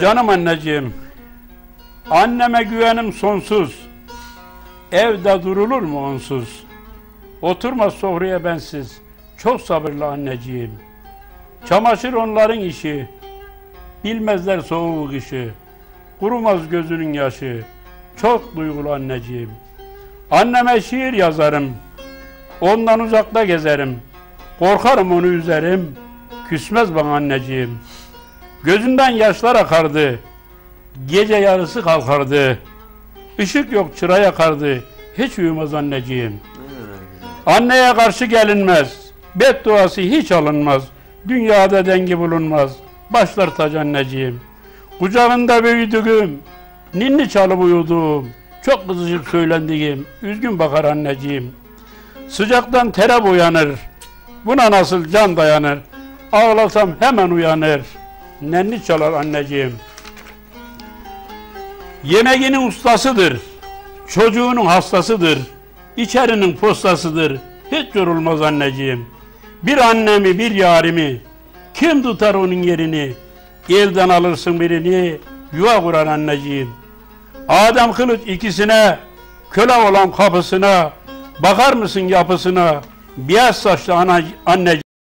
Canım anneciğim, anneme güvenim sonsuz. Evde durulur mu onsuz? Oturma sofraya bensiz. Çok sabırlı anneciğim. Çamaşır onların işi. Bilmezler soğuk işi. Kurumaz gözünün yaşı. Çok duygulu anneciğim. Anneme şiir yazarım. Ondan uzakta gezerim. Korkarım onu üzerim. Küsmez bana anneciğim. Gözünden yaşlar akardı. Gece yarısı kalkardı. Işık yok çıra yakardı. Hiç uyumaz anneciğim. Anneye karşı gelinmez. Bedduası hiç alınmaz. Dünyada dengi bulunmaz. Başlar tac anneciğim. Kucağında büyüdüğüm, ninni çalıp uyuduğum, çok kızışık söylendiğim, üzgün bakar anneciğim. Sıcaktan tere uyanır. Buna nasıl can dayanır? Ağlasam hemen uyanır. Nenni çalar anneciğim. Yemeğinin ustasıdır. Çocuğunun hastasıdır. İçerinin postasıdır. Hiç yorulmaz anneciğim. Bir annemi bir yarimi. Kim tutar onun yerini? Elden alırsın birini. Yuva kurar anneciğim. Adem kılıç ikisine. Köle olan kapısına. Bakar mısın yapısına? Beyaz saçlı anneciğim.